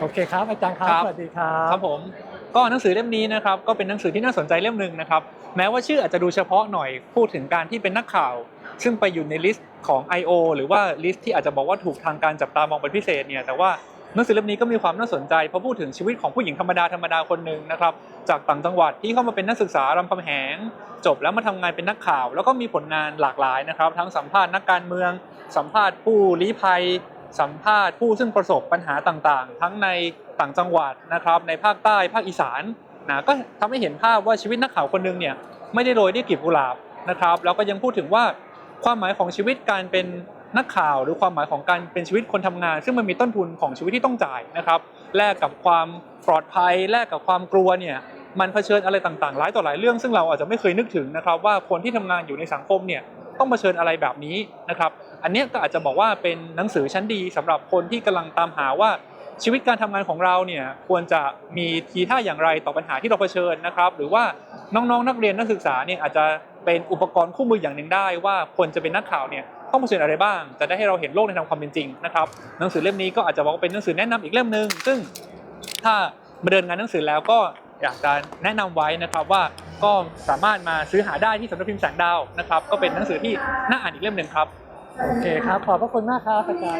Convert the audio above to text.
โอเคครับอาจารย์ครับครับ สวัสดีครับครับผมก็หนังสือเล่มนี้นะครับก็เป็นหนังสือที่น่าสนใจเล่มหนึ่งนะครับแม้ว่าชื่ออาจจะดูเฉพาะหน่อยพูดถึงการที่เป็นนักข่าว ซึ่งไปอยู่ในลิสต์ของ I.O. หรือว่าลิสต์ที่อาจจะบอกว่าถูกทางการจับตามองเป็นพิเศษเนี่ยแต่ว่าหนังสือเล่มนี้ก็มีความน่าสนใจเพราะพูดถึงชีวิตของผู้หญิงธรรมดาธรรมดาคนหนึ่งนะครับจากต่างจังหวัดที่เข้ามาเป็นนักศึกษารามคำแหง จบแล้วมาทำงานเป็นนักข่าว แล้วก็มีผลงานหลากหลายนะครับ ทั้งสัมภาษณ์นักการเมือง สัมภาษณ์ผู้ลี้ภัย สัมภาษณ์ผู้ซึ่งประสบปัญหาต่างๆ ทั้งในต่างจังหวัดนะครับในภาคใต้ภาคอีสานนะก็ทำให้เห็นภาพว่าชีวิตนักข่าวคนหนึงเนี่ยไม่ได้โรยด้วยกลีบกุหลาบนะครับแล้วก็ยังพูดถึงว่าความหมายของชีวิตการเป็นนักข่าวหรือความหมายของการเป็นชีวิตคนทำงาน ซึ่งมันมีต้นทุนของชีวิตที่ต้องจ่ายนะครับแลกกับความปลอดภัยแลกกับความกลัวเนี่ยมันเผชิญอะไรต่างๆหลายต่อหลายเรื่องซึ่งเราอาจจะไม่เคยนึกถึงนะครับว่าคนที่ทำงานอยู่ในสังคมเนี่ยต้องเผชิญอะไรแบบนี้นะครับ อันนี้ก็อาจจะบอกว่าเป็นหนังสือชั้นดีสำหรับคนที่กำลังตามหาว่าชีวิตการทำงานของเราเนี่ยควรจะมีทีท่าอย่างไรต่อปัญหาที่เราเผชิญนะครับ หรือว่าน้องๆนักเรียนนักศึกษาเนี่ยอาจจะเป็นอุปกรณ์คู่มืออย่างหนึ่งได้ ว่าคนจะเป็นนักข่าวเนี่ยต้องเผชิญอะไรบ้าง จะได้ให้เราเห็นโลกในทางความเป็นจริงนะครับหนังสือเล่มนี้ก็อาจจะบอกว่าเป็นหนังสือแนะนำอีกเล่มหนึ่งซึ่งถ้ามาเดินงานหนังสือแล้วก็อยากจะแนะนำไว้นะครับว่าก็สามารถมาซื้อหาได้ที่สำนักพิมพ์แสงดาวนะครับก็เป็นหนังสือที่น่าอ่านอีกเล่มหนึ่งครับ โอเคครับ ขอบพระคุณมากครับอาจารย์